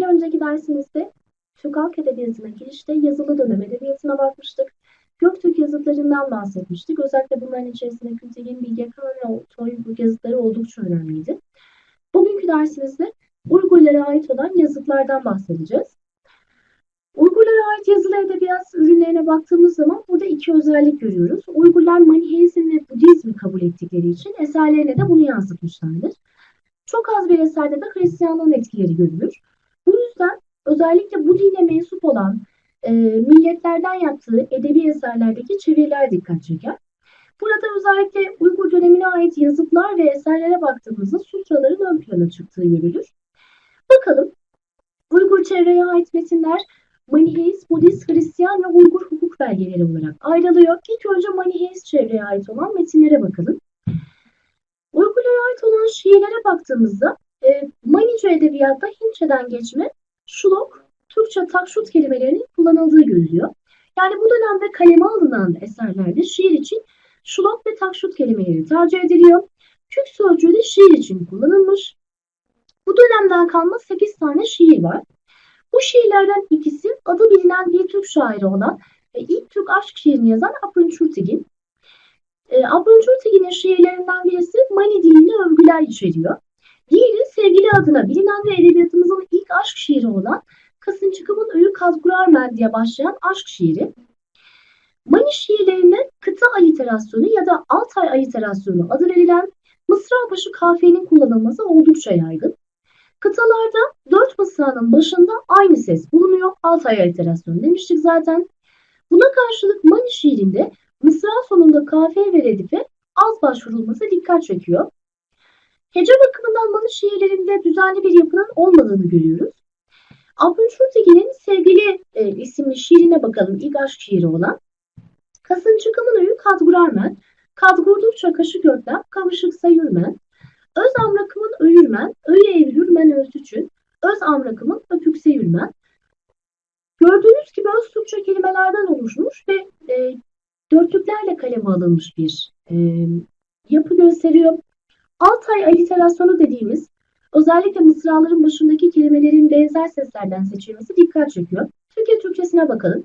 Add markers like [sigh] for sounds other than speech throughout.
Bir önceki dersimizde Türk Halk Edebiyatı'na girişte yazılı dönem edebiyatına bakmıştık. Göktürk yazıtlarından bahsetmiştik. Özellikle bunların içerisinde Kültigin, Bilge Kağan ve Toybuk yazıtları oldukça önemliydi. Bugünkü dersimizde Uygurlara ait olan yazıtlardan bahsedeceğiz. Uygurlara ait yazılı edebiyat ürünlerine baktığımız zaman burada iki özellik görüyoruz. Uygurlar Maniheizm ve Budizmi kabul ettikleri için eserlerine de bunu yansıtmışlardır. Çok az bir eserde de Hristiyanlığın etkileri görülür. Bu yüzden özellikle bu dine mensup olan e, milletlerden yaptığı edebi eserlerdeki çeviriler dikkat çeker. Burada özellikle Uygur dönemine ait yazıtlar ve eserlere baktığımızda sutraların ön plana çıktığı görülür. Bakalım Uygur çevreye ait metinler Maniheist, Budist, Hristiyan ve Uygur hukuk belgeleri olarak ayrılıyor. İlk önce Maniheist çevreye ait olan metinlere bakalım. Uygurlara ait olan şiirlere baktığımızda e, Manice edebiyatta Hintçeden geçme, şulok, Türkçe takşut kelimelerinin kullanıldığı görülüyor. Yani bu dönemde kaleme alınan eserlerde şiir için şulok ve takşut kelimeleri tercih ediliyor. Kük sözcüğü de şiir için kullanılmış. Bu dönemden kalma 8 tane şiir var. Bu şiirlerden ikisi adı bilinen bir Türk şairi olan ve ilk Türk aşk şiirini yazan Apın Çurtigin. E, Apın Çurtigin'in şiirlerinden birisi Mani dilinde övgüler içeriyor. Diğeri sevgili adına bilinen ve edebiyatımızın ilk aşk şiiri olan Kasın Çıkımın Öyü Kazgurarmen diye başlayan aşk şiiri. Mani şiirlerinde kıta aliterasyonu ya da Altay aliterasyonu adı verilen mısra başı kafiyenin kullanılması oldukça yaygın. Kıtalarda dört mısranın başında aynı ses bulunuyor. Altay aliterasyonu demiştik zaten. Buna karşılık Mani şiirinde mısra sonunda kafiye ve redife az başvurulması dikkat çekiyor. Hece bakımından Mani şiirlerinde düzenli bir yapının olmadığını görüyoruz. Abdülşurtekin'in Sevgili e, isimli şiirine bakalım. İlk aşk şiiri olan. Kasın çıkımın öyü kadgurarmen, kadgurdukça kaşı görtlem, kavışıksa yürmen, öz amrakımın öyürmen, öyle evlürmen öltüçün, öz amrakımın öpükse yürmen. Gördüğünüz gibi öz Türkçe kelimelerden oluşmuş ve e, dörtlüklerle kaleme alınmış bir e, yapı gösteriyor. Altay aliterasyonu dediğimiz özellikle mısraların başındaki kelimelerin benzer seslerden seçilmesi dikkat çekiyor. Türkiye Türkçesine bakalım.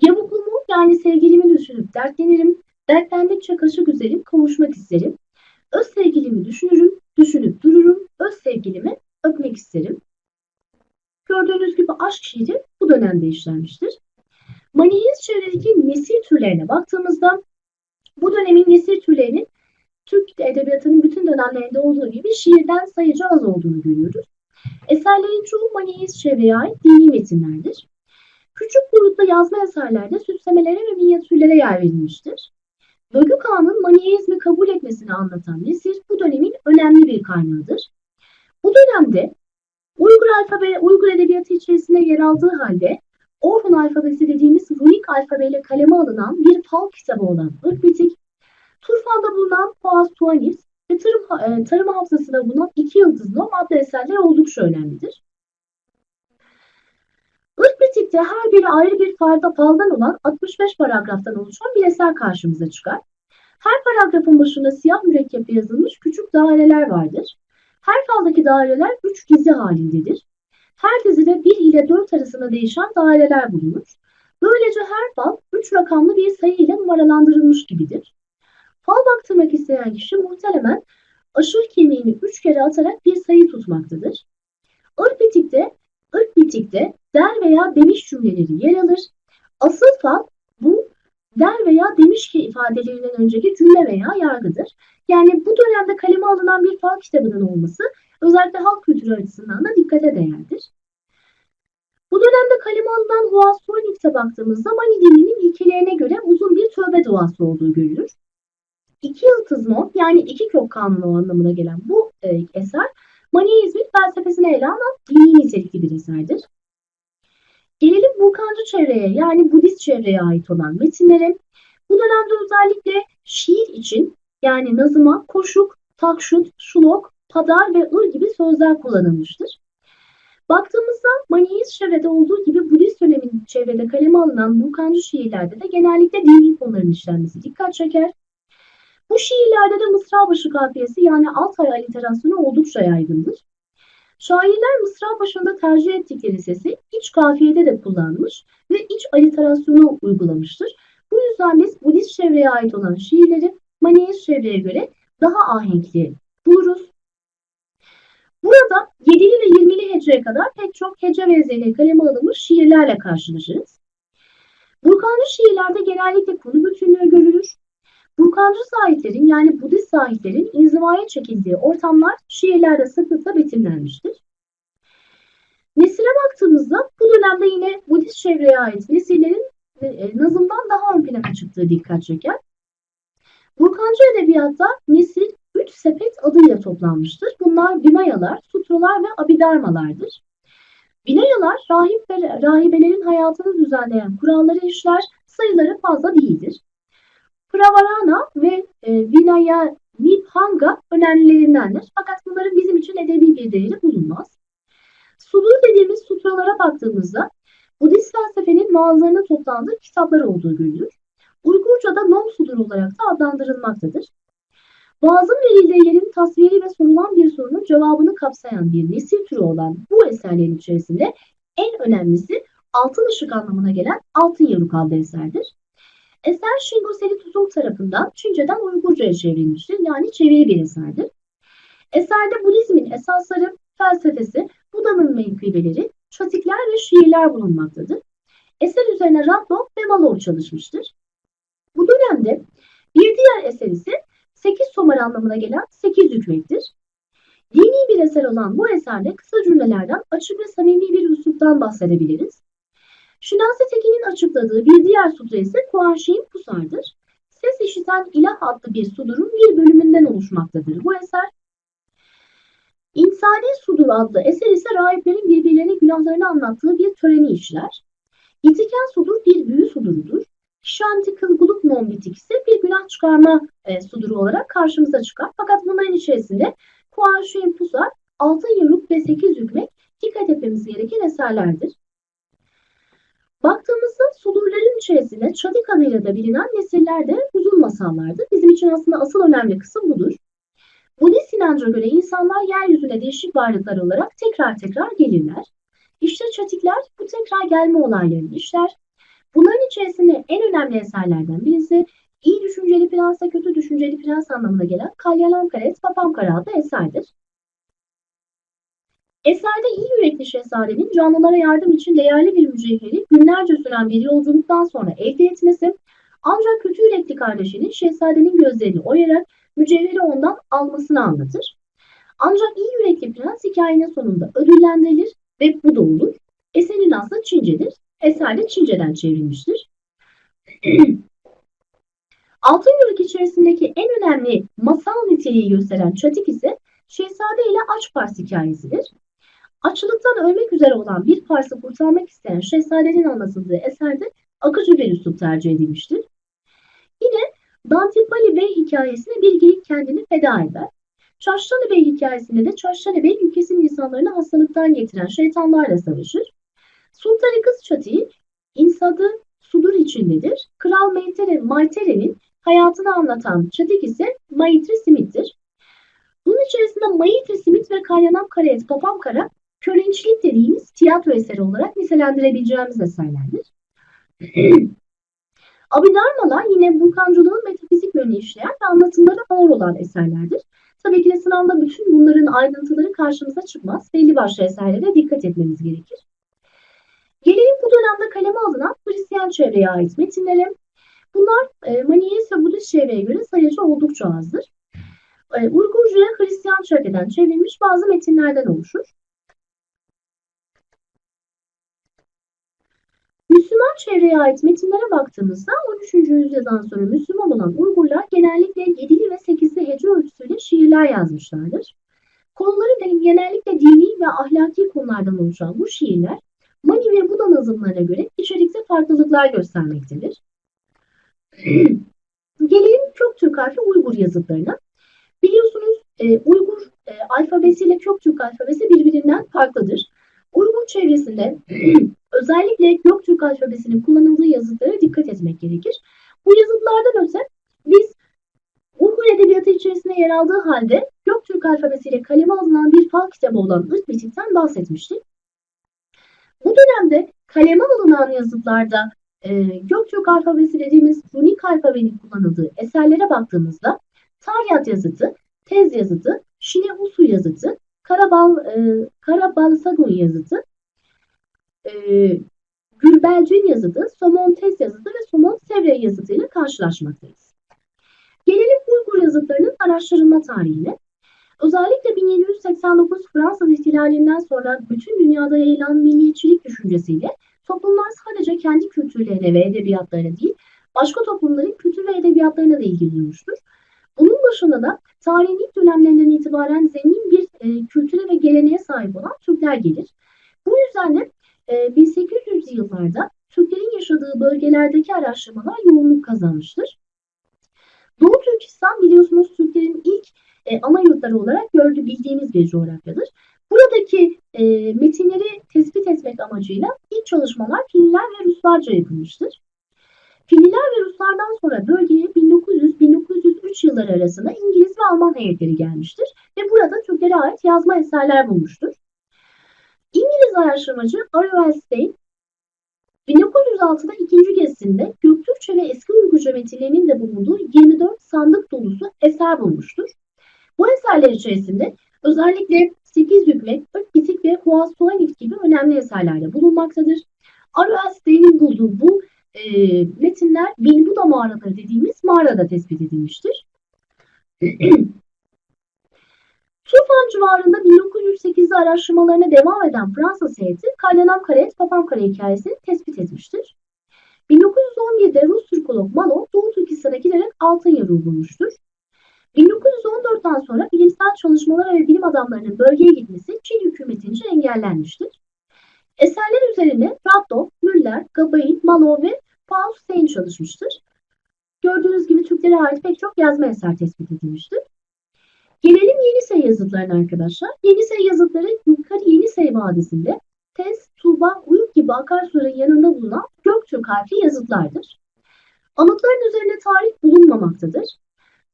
Yavuklumu yani sevgilimi düşünüp dertlenirim, dertlendikçe kaşı güzelim, kavuşmak isterim. Öz sevgilimi düşünürüm, düşünüp dururum, öz sevgilimi öpmek isterim. Gördüğünüz gibi aşk şiiri bu dönemde işlenmiştir. Maniheist çevredeki nesir türlerine baktığımızda bu dönemin nesir türlerinin Türk edebiyatının bütün dönemlerinde olduğu gibi şiirden sayıca az olduğunu görüyoruz. Eserlerin çoğu Maniheist çevreye ait dini metinlerdir. Küçük boyutlu yazma eserlerde süslemelere ve minyatürlere yer verilmiştir. Bölgü Kağan'ın Maniheizmi kabul etmesini anlatan nesir bu dönemin önemli bir kaynağıdır. Bu dönemde Uygur alfabe, Uygur edebiyatı içerisinde yer aldığı halde Orhun alfabesi dediğimiz runik alfabeyle kaleme alınan bir fal kitabı olan Irkbitik, Turfan'da bulunan Poas Tuanis ve tarım, e, tarım hafızasında bulunan iki yıldızlı adlı eserler oldukça önemlidir. Irkbitik'te her biri ayrı bir falda, faldan olan 65 paragraftan oluşan bir eser karşımıza çıkar. Her paragrafın başında siyah mürekkeple yazılmış küçük daireler vardır. Her faldaki daireler üç dizi halindedir. Her dizide 1 ile 4 arasında değişen daireler bulunur. Böylece her fal 3 rakamlı bir sayı ile numaralandırılmış gibidir. Fal baktırmak isteyen kişi muhtemelen aşır kemiğini 3 kere atarak bir sayı tutmaktadır. Irk bitikte, ırk bitikte der veya demiş cümleleri yer alır. Asıl fal bu der veya demiş ki ifadelerinden önceki cümle veya yargıdır. Yani bu dönemde kaleme alınan bir fal kitabının olması özellikle halk kültürü açısından da dikkate değerdir. Bu dönemde kaleme alınan Huassoinik'te baktığımızda Mani dininin ilkelerine göre uzun bir tövbe duası olduğu görülür. İki yıldız not yani iki kök kanunu anlamına gelen bu e, eser Maniizmin felsefesine ele alan dini nitelikli bir eserdir. Gelelim Vulkancı çevreye yani Budist çevreye ait olan metinlere. Bu dönemde özellikle şiir için yani nazıma koşuk, takşut, şulok, padar ve ır gibi sözler kullanılmıştır. Baktığımızda Maniist çevrede olduğu gibi Budist dönemin çevrede kaleme alınan Vulkancı şiirlerde de genellikle dini konuların işlenmesi dikkat çeker. Bu şiirlerde de Mısra başı kafiyesi yani Altay aliterasyonu oldukça yaygındır. Şairler mısra başında tercih ettikleri sesi iç kafiyede de kullanmış ve iç aliterasyonu uygulamıştır. Bu yüzden biz Budist çevreye ait olan şiirleri Maniist çevreye göre daha ahenkli buluruz. Burada 7'li ve 20'li heceye kadar pek çok hece vezeliği kaleme alınmış şiirlerle karşılaşırız. Burkancı şiirlerde genellikle konu bütünlüğü görülür. Burkancı sahiplerin yani Budist sahiplerin inzivaya çekildiği ortamlar şiirlerde sıklıkla betimlenmiştir. Nesile baktığımızda bu dönemde yine Budist çevreye ait nesillerin e, nazımdan daha ön plana çıktığı dikkat çeker. Burkancı edebiyatta nesil üç sepet adıyla toplanmıştır. Bunlar Vinayalar, Sutralar ve Abhidharmalardır. Vinayalar rahip ve rahibelerin hayatını düzenleyen kuralları işler, sayıları fazla değildir. Pravarana ve e, Vinaya Nibhanga önemlilerindendir. Fakat bunların bizim için edebi bir değeri bulunmaz. Sudur dediğimiz sutralara baktığımızda Budist felsefenin vaazlarının toplandığı kitaplar olduğu görülür. Uygurca'da Nom Sudur olarak da adlandırılmaktadır. Vaazın verildiği yerin tasviri ve sorulan bir sorunun cevabını kapsayan bir nesil türü olan bu eserlerin içerisinde en önemlisi altın ışık anlamına gelen altın yaruk adlı eserdir. Eser Shingo Seri Tuzum tarafından Çince'den Uygurca'ya çevrilmiştir. Yani çeviri bir eserdir. Eserde Budizmin esasları, felsefesi, Buda'nın menkıbeleri, çatikler ve şiirler bulunmaktadır. Eser üzerine Radloff ve Malov çalışmıştır. Bu dönemde bir diğer eser ise 8 somar anlamına gelen 8 hükmettir. Dini bir eser olan bu eserde kısa cümlelerden açık ve samimi bir üsluptan bahsedebiliriz. Şinasi Tekin'in açıkladığı bir diğer sutra ise Kuanşin Pusar'dır. Ses işiten ilah adlı bir sudurun bir bölümünden oluşmaktadır. Bu eser İnsani Sudur adlı eser ise rahiplerin birbirlerine günahlarını anlattığı bir töreni işler. İtiken sudur bir büyü sudurudur. Şanti kılguluk nombitik ise bir günah çıkarma e, suduru olarak karşımıza çıkar. Fakat bunların içerisinde Kuan Şuin Pusar, Altın Yumruk ve Sekiz Hükmek dikkat etmemiz gereken eserlerdir. Baktığımızda sudurların içerisinde Çadik adıyla bilinen nesiller de uzun masallardır. Bizim için aslında asıl önemli kısım budur. Budist inanca göre insanlar yeryüzüne değişik varlıklar olarak tekrar tekrar gelirler. İşte çatikler bu tekrar gelme olaylarını işler. Bunların içerisinde en önemli eserlerden birisi iyi düşünceli prensle kötü düşünceli prens anlamına gelen Kalyalam Karet Papam adlı eserdir. Eserde iyi yürekli şehzadenin canlılara yardım için değerli bir mücevheri günlerce süren bir yolculuktan sonra elde etmesi, ancak kötü yürekli kardeşinin şehzadenin gözlerini oyarak mücevheri ondan almasını anlatır. Ancak iyi yürekli prens hikayenin sonunda ödüllendirilir ve bu da olur. Eserin aslı Çincedir. Eser de Çince'den çevrilmiştir. [clears throat] Altın Yürük içerisindeki en önemli masal niteliği gösteren Çatik ise Şehzade ile Aç Pars hikayesidir. Açlıktan ölmek üzere olan bir Pars'ı kurtarmak isteyen Şehzadenin anlatıldığı eserde akıcı bir üslup tercih edilmiştir. Yine Dantipali Bey hikayesinde bir geyik kendini feda eder. Çaşçalı Bey hikayesinde de Çaşçalı Bey ülkesinin insanlarını hastalıktan getiren şeytanlarla savaşır. Sultanı Kız Çatiği insadı sudur içindedir. Kral Maytere, Maytere'nin hayatını anlatan çatik ise Maitri Simit'tir. Bunun içerisinde Maitri Simit ve Kalyanam Karaet Papam Kara körençlik dediğimiz tiyatro eseri olarak nitelendirebileceğimiz eserlerdir. [clears throat] Abhidharmalar yine Burkancılığın metafizik yönünü işleyen ve anlatımları ağır olan eserlerdir. Tabii ki de sınavda bütün bunların ayrıntıları karşımıza çıkmaz. Belli başlı eserlere dikkat etmemiz gerekir. Gelelim bu dönemde kaleme alınan Hristiyan çevreye ait metinlere. Bunlar e, Maniheist ve Budist çevreye göre sayıca oldukça azdır. E, Uygurca'ya Hristiyan çevreden çevrilmiş bazı metinlerden oluşur. Müslüman çevreye ait metinlere baktığımızda 13. yüzyıldan sonra Müslüman olan Uygurlar genellikle 7'li ve 8'li hece ölçüsüyle şiirler yazmışlardır. Konuları genellikle dini ve ahlaki konulardan oluşan bu şiirler Mani ve Buda nazımlarına göre içerikte farklılıklar göstermektedir. [clears throat] Gelelim Köktürk harfi Uygur yazıtlarına. Biliyorsunuz e, Uygur e, alfabesiyle Köktürk alfabesi birbirinden farklıdır. Uygur çevresinde [clears throat] özellikle Göktürk alfabesinin kullanıldığı yazıtlara dikkat etmek gerekir. Bu yazıtlardan öte biz Uygur Edebiyatı içerisinde yer aldığı halde Göktürk alfabesiyle kaleme alınan bir fal kitabı olan Irkbitik'ten bahsetmiştik. Bu dönemde kaleme alınan yazıtlarda e, Göktürk alfabesi dediğimiz runik alfabenin kullanıldığı eserlere baktığımızda Taryat yazıtı, Tez yazıtı, Şine Usu yazıtı, Karabal, e, Karabalsagun yazıtı, e, Gürbelcin yazıtı, Somon Tez yazıtı ve Somon Sevre yazıtıyla karşılaşmaktayız. Gelelim Uygur yazıtlarının araştırılma tarihine. Özellikle 1789 Fransız ihtilalinden sonra bütün dünyada yayılan milliyetçilik düşüncesiyle toplumlar sadece kendi kültürlerine ve edebiyatlarına değil, başka toplumların kültür ve edebiyatlarına da ilgi duymuştur. Bunun başında da tarihin ilk dönemlerinden itibaren zengin bir e, kültüre ve geleneğe sahip olan Türkler gelir. Bu yüzden de e, 1800'lü yıllarda Türklerin yaşadığı bölgelerdeki araştırmalar yoğunluk kazanmıştır. Doğu Türkistan biliyorsunuz Türklerin ilk e, ana yurtları olarak gördüğü bildiğimiz bir coğrafyadır. Buradaki e, metinleri tespit etmek amacıyla ilk çalışmalar Finliler ve Ruslarca yapılmıştır. Finliler ve Ruslardan sonra bölgeye 1900-1903 yılları arasında İngiliz ve Alman heyetleri gelmiştir ve burada Türklere ait yazma eserler bulmuştur. İngiliz araştırmacı R.O.L. Stein 1906'da ikinci gezisinde Göktürkçe ve eski Uygurca metinlerinin de bulunduğu 24 sandık dolusu eser bulmuştur. Bu eserler içerisinde özellikle 8 hükmet, 4 bitik ve Huasuanif gibi önemli eserlerde bulunmaktadır. R.O.L. Stein'in bulduğu bu e, metinler Bilbuda mağaraları dediğimiz mağarada tespit edilmiştir. [clears throat] Tufan civarında 1908'de araştırmalarına devam eden Fransız heyeti Kaylanam Karet Papankara hikayesini tespit etmiştir. 1911'de Rus Türkolog Malo Doğu Türkistan'a giderek altın yarığı bulmuştur. 1914'ten sonra bilimsel çalışmalara ve bilim adamlarının bölgeye gitmesi Çin hükümetince engellenmiştir. Eserler üzerine Radov, Müller, Gabain, Malo ve Paul Stein çalışmıştır. Gördüğünüz gibi Türklere ait pek çok yazma eser tespit edilmiştir. Gelelim Yenisey yazıtlarına arkadaşlar. Yenisey yazıtları yukarı Yenisey Vadisi'nde Tez, Tuğba, Uyuk gibi akarsuların yanında bulunan Göktürk harfli yazıtlardır. Anıtların üzerinde tarih bulunmamaktadır.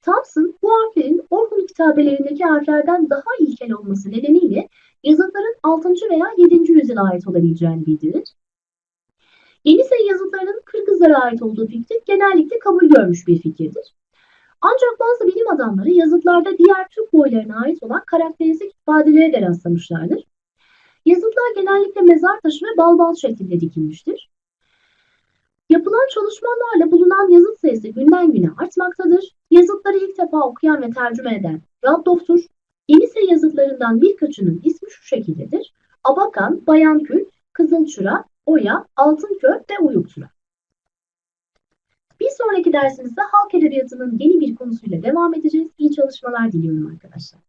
Thompson bu harflerin Orhun kitabelerindeki harflerden daha ilkel olması nedeniyle yazıtların 6. veya 7. yüzyıla ait olabileceğini bildirir. Yenisey yazıtlarının Kırgızlara ait olduğu fikri genellikle kabul görmüş bir fikirdir. Ancak bazı bilim adamları yazıtlarda diğer Türk boylarına ait olan karakteristik ifadelere de rastlamışlardır. Yazıtlar genellikle mezar taşı ve balbal şeklinde dikilmiştir. Yapılan çalışmalarla bulunan yazıt sayısı günden güne artmaktadır. Yazıtları ilk defa okuyan ve tercüme eden Radloff'tur. Yenisey yazıtlarından birkaçının ismi şu şekildedir. Abakan, Bayankül, Kızılçıra, Oya, Altınköy ve Uyukçura. Bir sonraki dersimizde halk edebiyatının yeni bir konusuyla devam edeceğiz. İyi çalışmalar diliyorum arkadaşlar.